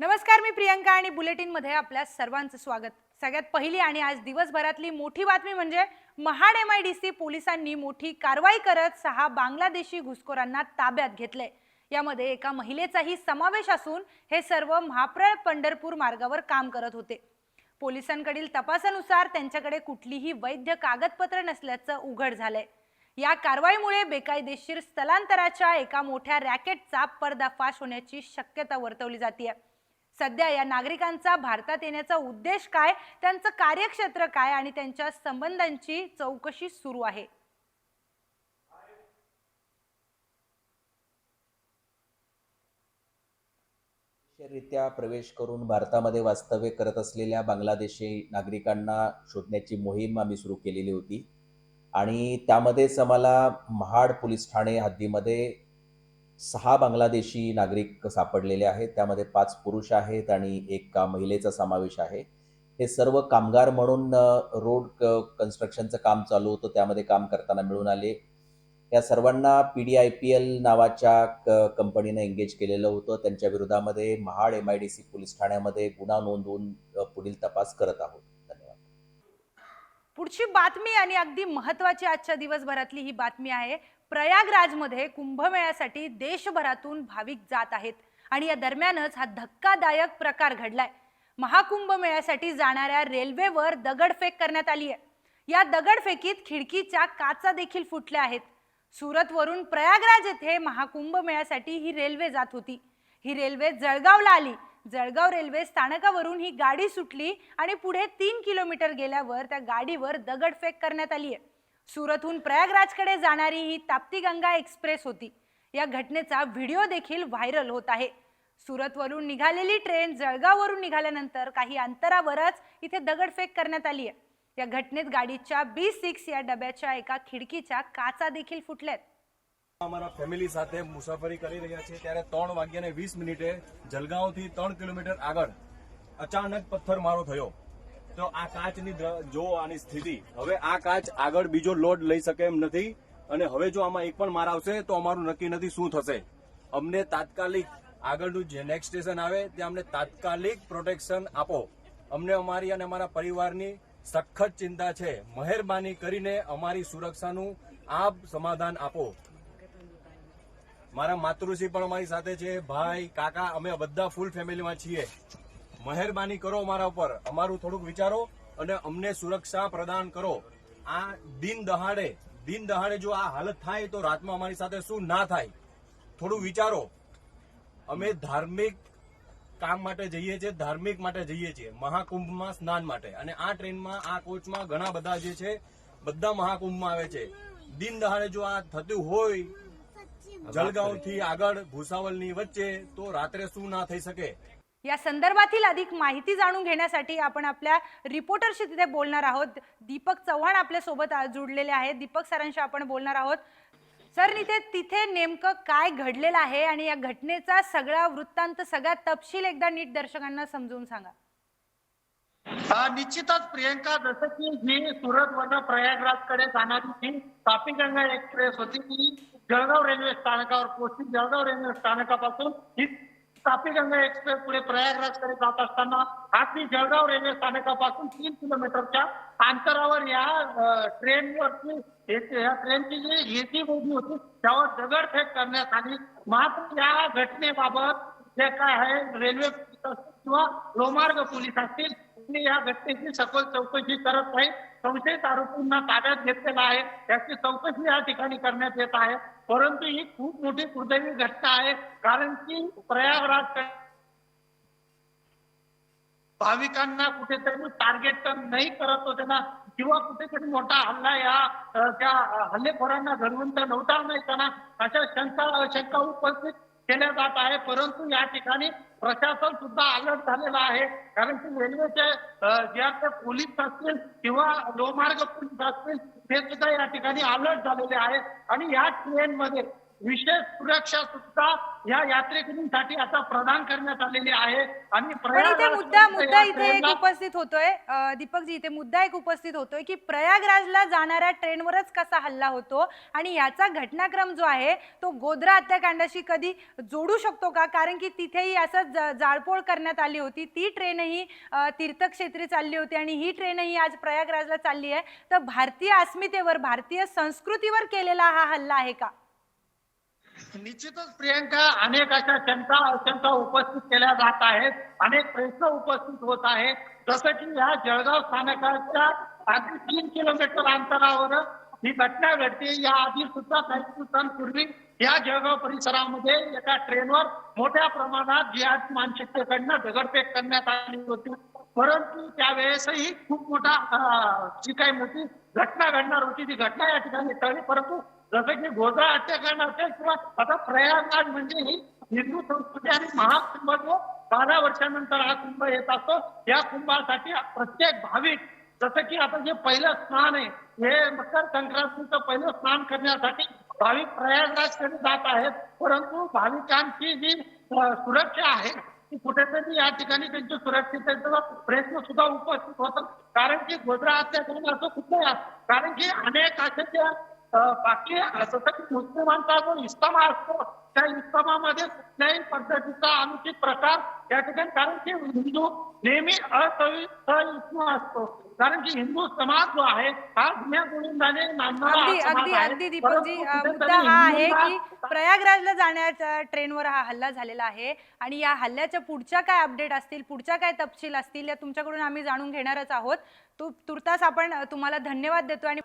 नमस्कार मी प्रियंका आणि बुलेटिनमध्ये आपल्या सर्वांचं स्वागत. सगळ्यात पहिली आणि आज दिवसभरातली मोठी बातमी म्हणजे Mahad M I D C पोलिसांनी मोठी कारवाई करत सहा बांगलादेशी घुसखोरांना ताब्यात घेतले यामध्ये एका महिलेचाही समावेश असून हे सर्व महाप्रळ पंढरपूर मार्गावर काम करत होते. पोलिसांकडील तपासानुसार त्यांच्याकडे कुठलीही वैध कागदपत्र नसल्याचं उघड झालंय. या कारवाईमुळे बेकायदेशीर स्थलांतराच्या एका मोठ्या रॅकेटचा पर्दाफाश होण्याची शक्यता वर्तवली जाते सध्या या नागरिकांचा भारतात येण्याचा उद्देश काय? त्यांचं कार्यक्षेत्र काय? आणि त्यांच्या संबंधांची चौकशी सुरू आहे. रित्या प्रवेश करून भारतामध्ये वास्तव्य करत असलेल्या बांगलादेशी नागरिकांना शोधण्याची मोहीम आम्ही सुरू केलेली होती. आणि त्यामध्येच आम्हाला महाड पोलीस ठाणे हद्दीमध्ये सहा बांगलादेशी नागरिक सापडलेले आहेत. त्यामध्ये पाच पुरुष आहेत आणि एका महिलेचा समावेश आहे. हे सर्व कामगार म्हणून रोड कन्स्ट्रक्शनचं काम चालू होतं. त्यामध्ये काम करताना मिळून आले. या सर्वांना P D I P L नावाच्या क कंपनीनं एंगेज केलेलं होतं. त्यांच्या विरोधामध्ये Mahad M I D C police ठाण्यामध्ये गुन्हा नोंदवून पुढील तपास करत आहोत. धन्यवाद. पुढची बातमी आणि अगदी महत्वाची आजच्या दिवसभरातली ही बातमी आहे प्रयागराजमध्ये कुंभमेळ्यासाठी देशभरातून भाविक जात आहेत. आणि या दरम्यानच हा धक्कादायक प्रकार घडलाय. महाकुंभ मेळ्यासाठी जाणाऱ्या रेल्वेवर दगडफेक करण्यात आली आहे. या दगडफेकीत खिडकीच्या काचा देखील फुटल्या आहेत. सुरतवरून प्रयागराज येथे महाकुंभ मेळ्यासाठी ही रेल्वे जात होती. ही रेल्वे जळगावला आली. जळगाव रेल्वे स्थानकावरून ही गाडी सुटली आणि पुढे तीन किलोमीटर गेल्यावर त्या गाडीवर दगडफेक करण्यात आली आहे. सुरतहून प्रयागराजकडे जाणारी ही ताप्ती गंगा एक्सप्रेस होती या घटनेचा व्हिडिओ देखील व्हायरल होत आहे सुरतवरून निघालेली ट्रेन जळगाववरून निघाल्यानंतर काही अंतरावरच इथे दगडफेक करण्यात आली आहे या घटनेत गाडीच्या बी सिक्स या डब्याच्या एका खिडकीच्या काचा देखील ફૂટલેત અમારા ફેમિલી સાથે મુસાફરી કરી રહ્યા છીએ ત્યારે ત્રણ વાગ્યાને વીસ મિનિટે જલગાંવથી ત્રણ કિલોમીટર આગળ અચાનક પથ્થરમારો થયો તો આ કાચની જો આની સ્થિતિ. હવે આ કાચ આગળ બીજો લોડ લઈ શકે એમ નથી. અને હવે જો આમાં એક પણ માર આવશે, તો અમારું નક્કી નથી શું થશે. અમને તાત્કાલિક આગળનું જે નેક્સ્ટ સ્ટેશન આવે, ત્યાં અમને તાત્કાલિક પ્રોટેક્શન આપો. અમને અમારી અને અમારા પરિવારની સખત ચિંતા છે. મહેરબાની કરીને અમારી સુરક્ષાનું આપ સમાધાન આપો. મારા માતૃશ્રી પણ અમારી સાથે છે. ભાઈ, કાકા, અમે બધા ફૂલ ફેમિલીમાં છીએ. મહેરબાની કરો અમારા ઉપર. અમારું થોડુંક વિચારો અને અમને સુરક્ષા પ્રદાન કરો. આ દિન દહાડે દિન દહાડે જો આ હાલત થાય તો રાતમાં અમારી સાથે શું ના થાય? થોડું વિચારો. અમે ધાર્મિક કામ માટે જઈએ છીએ ધાર્મિક માટે જઈએ છીએ મહાકુંભમાં સ્નાન માટે. અને આ ટ્રેનમાં આ કોચમાં ઘણા બધા જે છે બધા મહાકુંભમાં આવે છે. દિન દહાડે જો આ થતું હોય જલગાંવથી આગળ ભૂસાવલની વચ્ચે તો રાત્રે શું ના થઈ શકે? या संदर्भातील अधिक माहिती जाणून घेण्यासाठी आपण आपल्या रिपोर्टरशी तिथे बोलणार आहोत. दीपक चव्हाण आपल्यासोबत जुडलेले आहेत. दीपक सरांशी आपण बोलणार आहोत. सर तिथे तिथे नेमकं काय घडलेलं आहे आणि या घटनेचा सगळा वृत्तांत सगळा तपशील एकदा नीट दर्शकांना समजून सांगा. निश्चितच प्रियंका जसं की ही सुरत वरून प्रयागराजकडे जाणारी ही तापी गंगा एक्सप्रेस होती. ती जळगाव रेल्वे स्थानकावर पोहोचली. जळगाव रेल्वे स्थानकापासून ही तापी गंगा एक्सप्रेस पुढे प्रयागराजकडे जात असताना अगदी जळगाव रेल्वे स्थानकापासून तीन किलोमीटरच्या अंतरावर या अ, ट्रेनवरची या ट्रेनची जी एसी बोगी होती त्यावर दगडफेक करण्यात आली. मात्र या घटनेबाबत जे काय आहे रेल्वे किंवा लोमार्ग पोलीस असतील या घटनेची सखोल चौकशी करत नाही संशयित आरोपींना ताब्यात घेतलेला आहे. त्याची चौकशी या ठिकाणी करण्यात येत आहे. परंतु ही खूप मोठी दुर्दैवी घटना आहे कारण की प्रयागराज भाविकांना कुठेतरी टार्गेट तर नाही करत होते ना. किंवा कुठेतरी मोठा हल्ला या त्या हल्लेखोरांना घडवून तर नव्हता नाही त्यांना अशा शंका शंका उपस्थित केल्या जात आहे. परंतु या ठिकाणी प्रशासन सुद्धा अलर्ट झालेलं आहे. कारण की रेल्वेचे अ, जे आपले पोलीस असतील किंवा लोमार्ग पोलीस असतील ते सुद्धा या ठिकाणी अलर्ट झालेले आहेत. आणि या ट्रेनमध्ये विशेष सुरक्षा सुद्धा या यात्रेकरूंसाठी आता प्रदान करण्यात आलेली आहे. आणि इथे मुद्दा मुद्दा इथे एक उपस्थित होतोय. दीपकजी इथे मुद्दा एक उपस्थित होतोय की प्रयागराजला जाणाऱ्या ट्रेनवरच कसा हल्ला होतो आणि याचा घटनाक्रम जो आहे तो गोध्रा हत्याकांडाशी कधी जोडू शकतो का? कारण की तिथेही असं जाळपोळ करण्यात आली होती. ती ट्रेनही तीर्थक्षेत्री चालली होती आणि ही ट्रेनही आज प्रयागराजला चालली आहे. तर भारतीय अस्मितेवर भारतीय संस्कृतीवर केलेला हा हल्ला आहे का? निश्चितच प्रियंका अनेक अशा शंका आशंका उपस्थित केल्या जात आहेत. अनेक प्रश्न उपस्थित होत आहेत. जसं की या जळगाव स्थानकाच्या अगदी तीन किलोमीटर अंतरावर ही घटना घडते या आधी सुद्धा काही दिवसांपूर्वी या जळगाव परिसरामध्ये एका ट्रेनवर मोठ्या प्रमाणात जिहाद मानसिकतेकडनं दगडफेक करण्यात आली होती. परंतु त्यावेळेसही खूप मोठा जी काही मोठी घटना घडणार होती ती घटना या ठिकाणी टळली. परंतु जसं की गोदा हत्याकांड असेल किंवा आता प्रयागराज म्हणजे ही हिंदू संस्कृती आणि महाकुंभ जो हो. बारा वर्षानंतर हा कुंभ येत असतो. या कुंभासाठी प्रत्येक भाविक जसं की आता जे पहिलं स्नान आहे हे मकर संक्रांतीचं पहिलं स्नान करण्यासाठी भाविक प्रयागराजकडे जात आहेत. परंतु भाविकांची जी सुरक्षा आहे ती कुठेतरी या ठिकाणी त्यांच्या सुरक्षिततेचा प्रयत्न सुद्धा उपस्थित होतात. कारण की गोधरा हत्याकांड असं कुठलंही कारण की अनेक अशा ज्या बाकी की मुस्लिमांचा जो इस्लामा असतो त्या इस्लामामध्ये कुठल्याही पद्धतीचा अनुचित प्रकार या ठिकाणी कारण की हिंदू नेहमी असवि सहिष्णू असतो. कारण की हिंदू समाज जो आहे हा जुन्या गोविंदाने अगदी हा अगदी. अगदी दीपकजी मुद्दा हा आहे की प्रयागराजला जाण्याच्या ट्रेनवर हा हल्ला झालेला आहे. आणि या हल्ल्याच्या पुढच्या काय अपडेट असतील पुढच्या काय तपशील असतील या तुमच्याकडून आम्ही जाणून घेणारच आहोत. तू तुर्तास आपण तुम्हाला धन्यवाद देतो आणि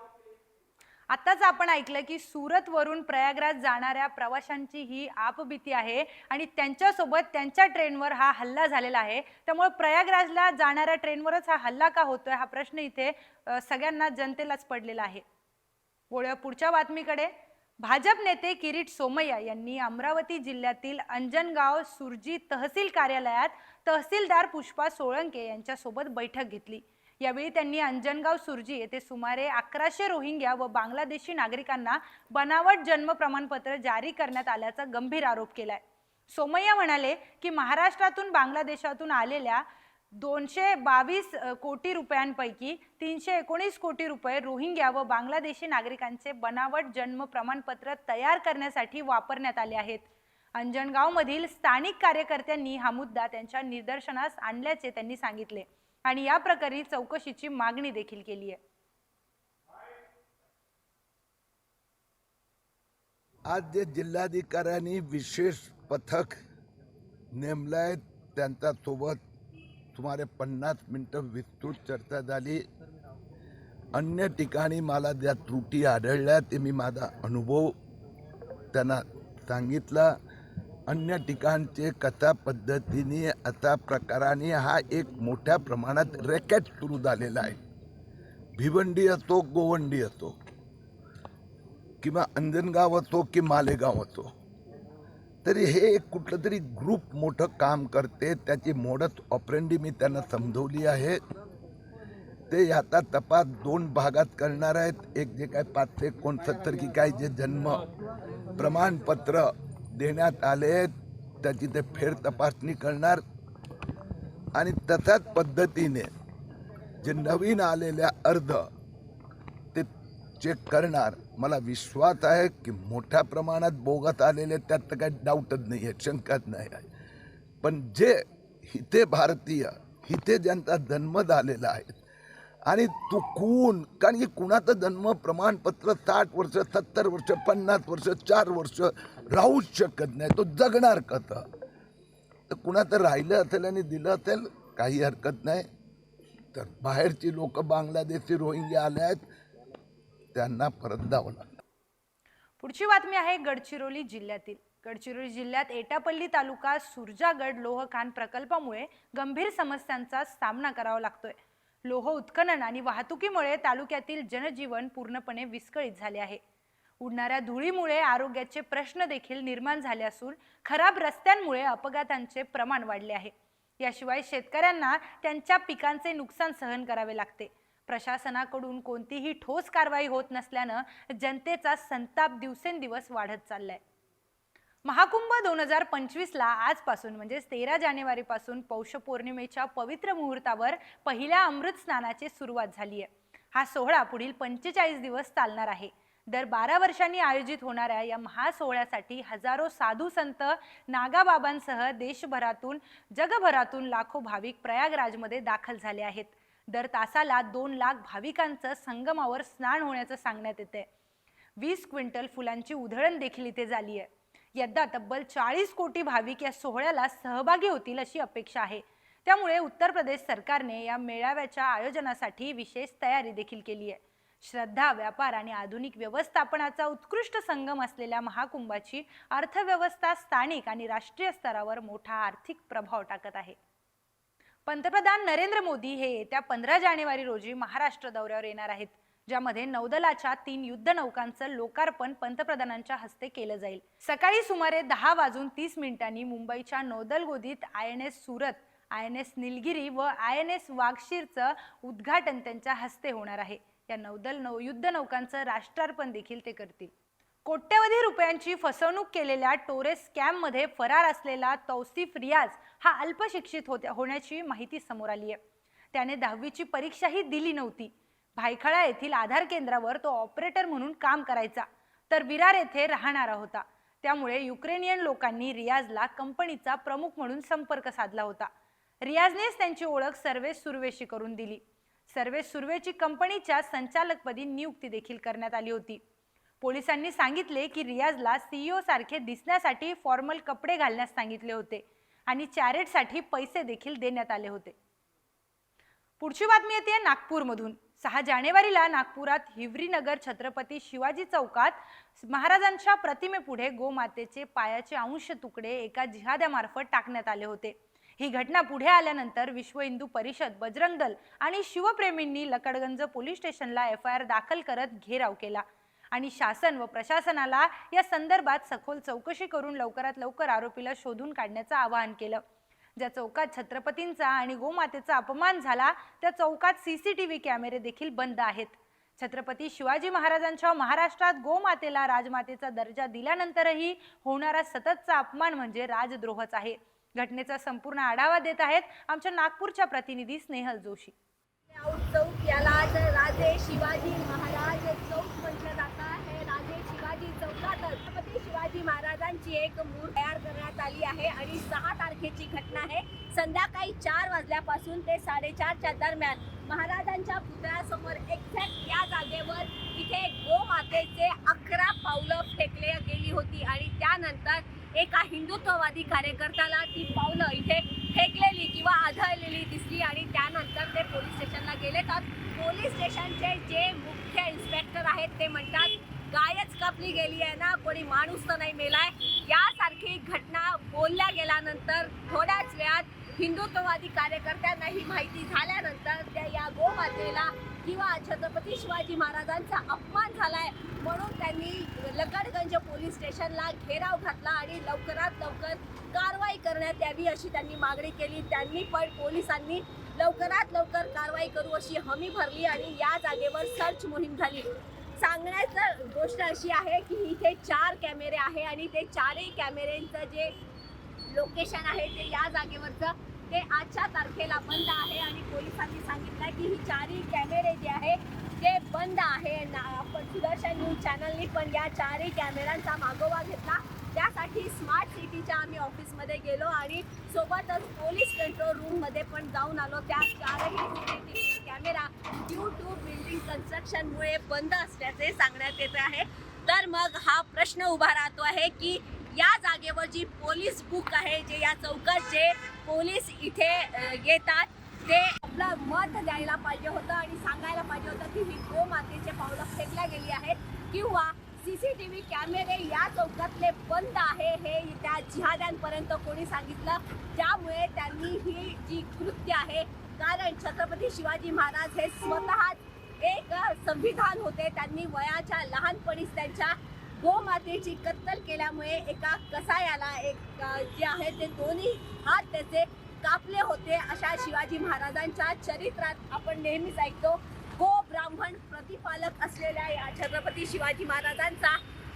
आताच आपण ऐकलं की सुरत वरून प्रयागराज जाणाऱ्या प्रवाशांची ही आपभीती आहे आणि त्यांच्यासोबत त्यांच्या ट्रेनवर हा हल्ला झालेला आहे. त्यामुळे प्रयागराजला जाणाऱ्या ट्रेनवरच हा हल्ला का होतोय हा प्रश्न इथे सगळ्यांना जनतेलाच पडलेला आहे. वळूया पुढच्या बातमीकडे. भाजप नेते किरीट सोमय्या यांनी अमरावती जिल्ह्यातील अंजनगाव सुरजी तहसील कार्यालयात तहसीलदार पुष्पा सोळंके यांच्यासोबत बैठक घेतली. यावेळी त्यांनी अंजनगाव सुरजी येथे सुमारे अकराशे रोहिंग्या व बांगलादेशी नागरिकांना बनावट जन्म प्रमाणपत्र जारी करण्यात आल्याचा गंभीर आरोप केलाय. सोमय्या म्हणाले की महाराष्ट्रातून बांगलादेशातून आलेल्या दोनशे बावीस कोटी रुपयांपैकी तीनशे एकोणीस कोटी रुपये रोहिंग्या व बांगलादेशी नागरिकांचे बनावट जन्म प्रमाणपत्र तयार करण्यासाठी वापरण्यात आले आहेत. अंजनगावमधील स्थानिक कार्यकर्त्यांनी हा मुद्दा त्यांच्या निदर्शनास आणल्याचे त्यांनी सांगितले. आणि या प्रकरणी चौकशीची मागणी देखील केली आहे. आज जे जिल्हाधिकाऱ्यांनी विशेष पथक नेमलंय. त्यांच्यासोबत सुमारे पन्नास मिनटं विस्तृत चर्चा झाली. अन्य ठिकाणी मला ज्या त्रुटी आढळल्या ते मी माझा अनुभव त्यांना सांगितला. अन्य ठिकाणचे कथा पद्धतीने आता प्रकाराने हा एक मोठ्या प्रमाणात रॅकेट सुरू झालेला आहे. भिवंडी असो गोवंडी असो किंवा अंजनगाव असो की मालेगाव असो तरी हे एक कुठलं तरी ग्रुप मोठं काम करते. त्याची मोडत ऑपरेंडी मी त्यांना समजवली आहे. ते आता तपास दोन भागात करणार आहेत. एक जे काय पाचशे एकोणसत्तर की काय जे जन्म प्रमाणपत्र देण्यात आले आहेत त्याची ते फेर तपासणी करणार. आणि तशाच पद्धतीने जे नवीन आलेल्या अर्ज ते चेक करणार. मला विश्वास आहे की मोठ्या प्रमाणात बोगत आलेले त्यात तर काही डाऊटच नाही आहे शंकाच नाही आहे. पण जे हिते भारतीय हिते ज्यांचा जन्म झालेला आहे आणि चुकून कारण की कुणाचं जन्म प्रमाणपत्र साठ वर्ष सत्तर वर्ष पन्नास वर्ष चार वर्ष राहूच शकत नाही. तो जगणार कसं तर कुणाचं राहिलं असेल आणि दिलं असेल काही हरकत नाही. तर बाहेरची लोक बांगलादेशी रोहिंग्या आले आहेत त्यांना परत जावं लागतं. पुढची बातमी आहे गडचिरोली जिल्ह्यातील. गडचिरोली जिल्ह्यात एटापल्ली तालुका सुरजागड लोहखान प्रकल्पामुळे गंभीर समस्यांचा सामना करावा लागतोय. लोह उत्खनन आणि वाहतुकीमुळे तालुक्यातील जनजीवन पूर्णपणे विस्कळीत झाले आहे. उडणाऱ्या धुळीमुळे आरोग्याचे प्रश्न देखील निर्माण झाले असून खराब रस्त्यांमुळे अपघातांचे प्रमाण वाढले आहे. याशिवाय शेतकऱ्यांना त्यांच्या पिकांचे नुकसान सहन करावे लागते. प्रशासनाकडून कोणतीही ठोस कारवाई होत नसल्यानं जनतेचा संताप दिवसेंदिवस वाढत चाललाय. महाकुंभ दोन हजार पंचवीसला आजपासून म्हणजेच तेरा जानेवारीपासून पौष पौर्णिमेच्या पवित्र मुहूर्तावर पहिल्या अमृत स्नानाची सुरुवात झाली आहे हा सोहळा पुढील पंचेचाळीस दिवस चालणार आहे. दर बारा वर्षांनी आयोजित होणाऱ्या या महासोहळ्यासाठी हजारो साधू संत नागाबाबांसह देशभरातून जगभरातून लाखो भाविक प्रयागराजमध्ये दाखल झाले आहेत. दर तासाला दोन लाख भाविकांचं संगमावर स्नान होण्याचं सांगण्यात येते वीस क्विंटल फुलांची उधळण देखील इथे झाली आहे यंदा तब्बल चाळीस कोटी भाविक या सोहळ्याला सहभागी होतील अशी अपेक्षा आहे. त्यामुळे उत्तर प्रदेश सरकारने या मेळाव्याच्या आयोजनासाठी विशेष तयारी देखील केली आहे श्रद्धा व्यापार आणि आधुनिक व्यवस्थापनाचा उत्कृष्ट संगम असलेल्या महाकुंभाची अर्थव्यवस्था स्थानिक आणि राष्ट्रीय स्तरावर मोठा आर्थिक प्रभाव टाकत आहे. पंतप्रधान नरेंद्र मोदी हे येत्या पंधरा जानेवारी रोजी महाराष्ट्र दौऱ्यावर येणार आहेत ज्यामध्ये नौदलाच्या तीन युद्ध नौकांचं लोकार्पण पंतप्रधानांच्या हस्ते केलं जाईल. सकाळी सुमारे दहा वाजून तीस मिनिटांनी मुंबईच्या नौदल गोदीत I N S Surat I N S Nilgiri व आय एन एस वाघशीरचं उद्घाटन त्यांच्या हस्ते होणार आहे. या नौदल नौ युद्ध नौकांचं राष्ट्रार्पण देखील ते करतील. कोट्यवधी रुपयांची फसवणूक केलेल्या टोरेस स्कॅममध्ये फरार असलेला तौसिफ रियाज हा अल्पशिक्षित होत्या होण्याची माहिती समोर आली आहे. त्याने दहावीची परीक्षाही दिली नव्हती. भायखळा येथील आधार केंद्रावर तो ऑपरेटर म्हणून काम करायचा तर विरार येथे राहणारा होता. त्यामुळे युक्रेनियन लोकांनी रियाजला कंपनीचा प्रमुख म्हणून संपर्क साधला होता. रियाजनेच त्यांची ओळख सर्वे सुरवेशी करून दिली. सर्वेश सुर्वेची कंपनीच्या संचालकपदी नियुक्ती देखील करण्यात आली होती. पोलिसांनी सांगितले की रियाजला सीईओ सारखे दिसण्यासाठी फॉर्मल कपडे घालण्यास सांगितले होते आणि चॅरेटसाठी पैसे देखील देण्यात आले होते. पुढची बातमी येते नागपूरमधून. सहा जानेवारीला नागपुरात हिवरीनगर छत्रपती शिवाजी चौकात महाराजांच्या प्रतिमेपुढे गोमातेचे पायाचे अंश तुकडे एका जिहाद्यामार्फत टाकण्यात आले होते. ही घटना पुढे आल्यानंतर विश्व हिंदू परिषद बजरंग दल आणि शिवप्रेमींनी लकडगंज पोलीस स्टेशनला एफ आय आर दाखल करत घेराव केला. आणि शासन व प्रशासनाला या संदर्भात सखोल चौकशी करून लवकरात लवकर आरोपीला शोधून काढण्याचं आवाहन केलं. ज्या चौकात छत्रपतींचा आणि गोमातेचा अपमान झाला त्या चौकात सीसीटीव्ही कॅमेरे देखील बंद आहेत. छत्रपती शिवाजी महाराजांच्या महाराष्ट्रात गोमातेला राजमातेचा दर्जा दिल्यानंतरही होणारा सततचा अपमान म्हणजे राजद्रोहच आहे. घटनेचा संपूर्ण आढावा देत आहेत आमच्या नागपूरच्या प्रतिनिधी स्नेहल जोशी. आऊट चौक याला आज राजे शिवाजी महाराज चौक म्हटलं जातं हे राजे शिवाजी चौकात छत्रपती शिवाजी महाराजांची एक मूर्त तयार करण्यात आली आहे आणि सहा तारखेची घटना आहे. संध्याकाळी चार वाजल्यापासून ते साडेचारच्या दरम्यान महाराजांच्या पुतळ्यासमोर एक्झॅक्ट या जागेवर इथे गोमातेचे अकरा पावलं फेकले गेली होती आणि त्यानंतर एका हिंदुत्ववादी कार्यकर्त्याला ती पावलं इथे फेकलेली किंवा आढळलेली दिसली आणि त्यानंतर ते पोलीस स्टेशनला गेले. तर पोलीस स्टेशनचे जे मुख्य इन्स्पेक्टर आहेत ते म्हणतात गायच कापली गेली आहे ना कोणी माणूस तर नाही मेलाय. यासारखी घटना बोलल्या गेल्यानंतर थोड्याच वेळात हिंदुत्ववादी कार्यकर्त्यांना ही माहिती झाल्यानंतर त्या या गोमातेला किंवा छत्रपती शिवाजी महाराजांचा अपमान झालाय म्हणून त्यांनी लकडगंज पोलीस स्टेशनला घेराव घातला आणि लवकरात लवकर कारवाई करण्यात यावी अशी त्यांनी मागणी केली. त्यांनी पण पोलिसांनी लवकरात लवकर कारवाई करू अशी हमी भरली आणि या जागेवर सर्च मोहीम झाली. सांगण्याचं गोष्ट अशी आहे की इथे चार कॅमेरे आहे आणि ते चारही कॅमेऱ्यांचं जे लोकेशन आहे ते या जागेवरचं ते आजच्या तारखेला बंद आहे आणि पोलिसांनी सांगितलं की ही चारही कॅमेरे जे आहे ते बंद आहे. ना आपण सुदर्शन न्यूज चॅनलनी पण या चारही कॅमेऱ्यांचा मागोवा घेतला. त्यासाठी स्मार्ट सिटीच्या आम्ही ऑफिसमध्ये गेलो आणि सोबतच पोलीस कंट्रोल रूममध्ये पण जाऊन आलो. त्या चारही कॅमेरा ड्यू टू बिल्डिंग कन्स्ट्रक्शनमुळे बंद असल्याचे सांगण्यात येत आहे. तर मग हा प्रश्न उभा राहतो आहे की या जागेवर जी पोलीस बुक आहे जे या चौकात जे पोलीस इथे येतात ते आपलं मत द्यायला पाहिजे होतं आणि सांगायला पाहिजे होतं की ही गोमातेचे पावलं फेकल्या गेली आहेत किंवा सी सी टी व्ही कॅमेरे या चौकातले बंद आहे हे त्या जिहाद्यांपर्यंत कोणी सांगितलं. त्यामुळे त्यांनी ही जी कृत्य आहे कारण छत्रपती शिवाजी महाराज हे स्वतः एक संविधान होते. त्यांनी वयाच्या लहानपणीच त्यांच्या गोमातेची कत्तल केल्यामुळे एका कसायाला एक जे आहे ते दोन्ही हात त्याचे कापले होते. अशा शिवाजी महाराजांच्या चरित्रात आपण नेहमीच ऐकतो. गो ब्राह्मण प्रतिपालक असलेल्या या छत्रपती शिवाजी महाराजांचा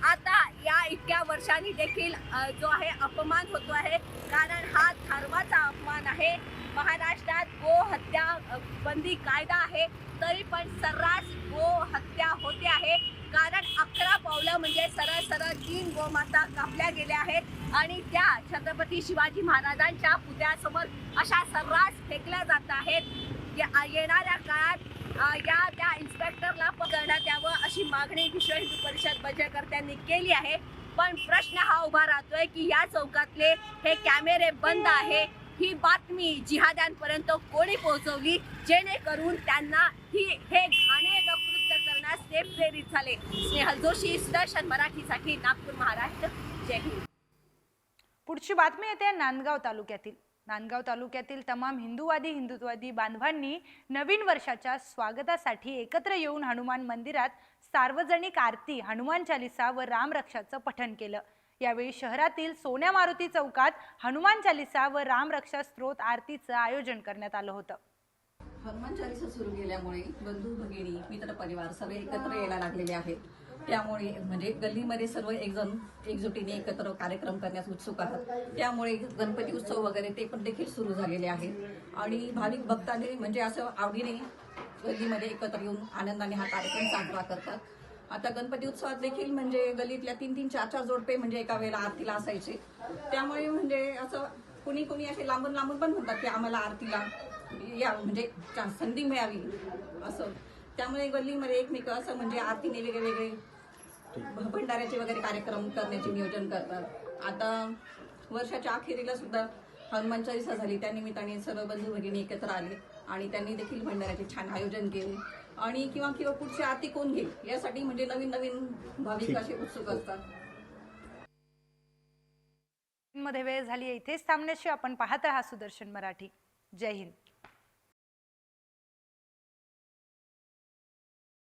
आता या इतक्या वर्षांनी देखील जो आहे अपमान होतो आहे. कारण हा धर्माचा अपमान आहे. महाराष्ट्रात गो हत्या बंदी कायदा आहे. तरी पण सर्रास गो हत्या होते आहे. कारण अकरा पावलं म्हणजे सरळ सरळ तीन गोमाता कापल्या गेल्या आहेत. आणि त्या छत्रपती शिवाजी महाराजांच्या पुतळ्यासमोर अशा सर्रास फेकल्या जात आहेत. या- येणाऱ्या काळात या त्या इन्स्पेक्टरला पकडण्यात यावं अशी मागणी विश्व हिंदू परिषद बचतकर्त्यांनी केली आहे. पण प्रश्न हा उभा राहतोय की या चौकातले हे कॅमेरे बंद आहे. ही बातमी जिहाद्यांपर्यंत कोणी पोहोचवली? जेणेकरून त्यांना ही हे घाणेरडं ते प्रेरित झाले. स्नेहल जोशी सुदर्शन मराठीसाठी नागपूर महाराष्ट्र. जय हिंद. पुढची बातमी येते नांदगाव तालुक्यातील. नांदगाव तालुक्यातील तमाम हिंदूवादी हिंदुत्ववादी बांधवांनी नवीन वर्षाच्या स्वागतासाठी एकत्र येऊन हनुमान मंदिरात सार्वजनिक आरती हनुमान चालिसा व रामरक्षाचं पठण केलं. यावेळी शहरातील सोन्या मारुती चौकात हनुमान चालिसा व रामरक्षा स्त्रोत आरतीचं आयोजन करण्यात आलं होतं. हनुमान सुरू केल्यामुळे बंधू भगिनी मित्र परिवार सगळे एकत्र यायला लागलेले आहेत. त्यामुळे म्हणजे गल्लीमध्ये सर्व एकजण एकजुटीने एकत्र कार्यक्रम करण्यास उत्सुक आहात. त्यामुळे गणपती उत्सव वगैरे ते पण देखील सुरू झालेले आहेत. आणि भाविक भक्तांनी म्हणजे असं आवडीने गल्लीमध्ये एकत्र येऊन आनंदाने हा कार्यक्रम साजरा करतात. आता गणपती उत्सवात देखील म्हणजे गल्लीतल्या तीन तीन चार चार जोडपे म्हणजे एका वेळेला आरतीला असायचे. त्यामुळे म्हणजे असं कुणी कुणी असे लांबून लांबून पण म्हणतात की आम्हाला आरतीला या म्हणजे संधी मिळावी असं. त्यामुळे गल्लीमध्ये एकमेक असं म्हणजे आरतीने वेगळे वेगळे भंडाऱ्याचे वगैरे कार्यक्रम करण्याचे नियोजन करतात. आता वर्षाच्या अखेरीला सुद्धा हनुमान चालिसा झाली. त्या निमित्ताने सर्व बंधू भगिनी एकत्र आले आणि त्यांनी देखील भंडाऱ्याचे छान आयोजन केले. आणि किंवा किंवा पुढची आरती कोण घेईल यासाठी म्हणजे नवीन नवीन भाविक असे उत्सुक असतात. मध्ये वेळ झाली आहे. इथेच थांबण्याची आपण पाहत राहा सुदर्शन मराठी. जय हिंद.